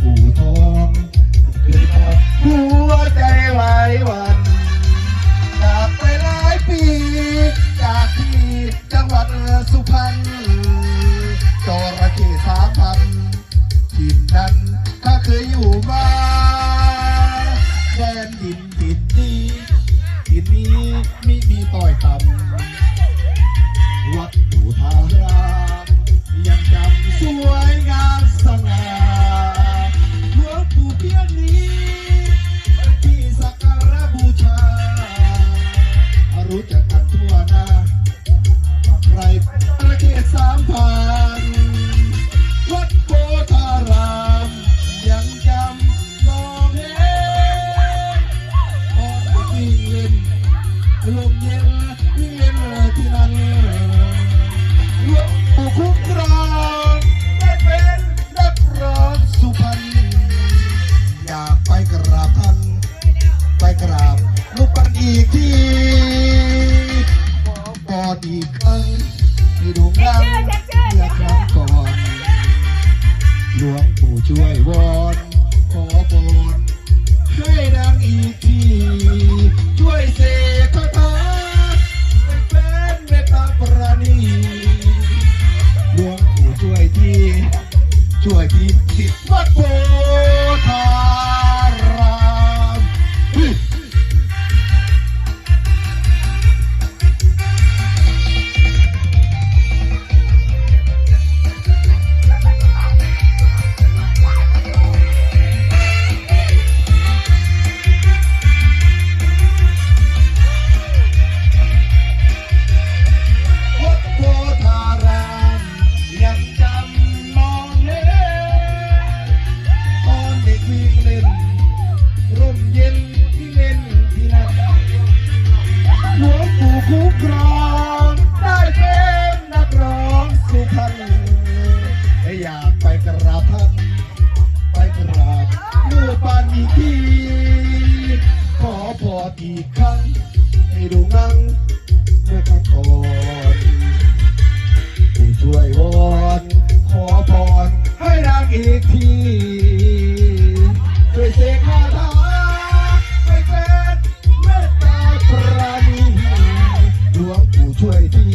ผู้ทองหัวใจไวหวัน จากไปหลายปี จากที่จังหวัดสุพรรณจระเข้สามพันถิ่นนั้นถ้าเคยอยู่มาแดนดินถิ่นนี้ถิ่นนี้มิมีต่อยต่ำวัดอู่ทาง รู้จักกันทั่วหน้าใครประเทศสามพันวัดโพธารามยังจำมองเห็นออวิ่งเล่นลมเย็นวิ่งเล่นที่นั่นหลวงปู่คุ้มครองได้เป็นนักร้องสุพรรณอยากไปกราบท่านไปกราบลูกปันอีกทีข อีกครั้งให้ดูดังเมื่อครั้งก่อนหลวงปู่ช่วยวอนขอพรให้ดังอีกทีช่วยเสกคาถาให้เป็นเมตตาปราณีหลวงปู่ช่วยทีช่วยทีสิทธิ์วัดโพ อีกครั้ง ให้ดูงังเมื่อครั้งก่อนผู้ช่วยวอนขอพรให้ดังอีกทีช่วยเสกคาถาให้เป็นเมตตาปราณีหลวงผู้ช่วยที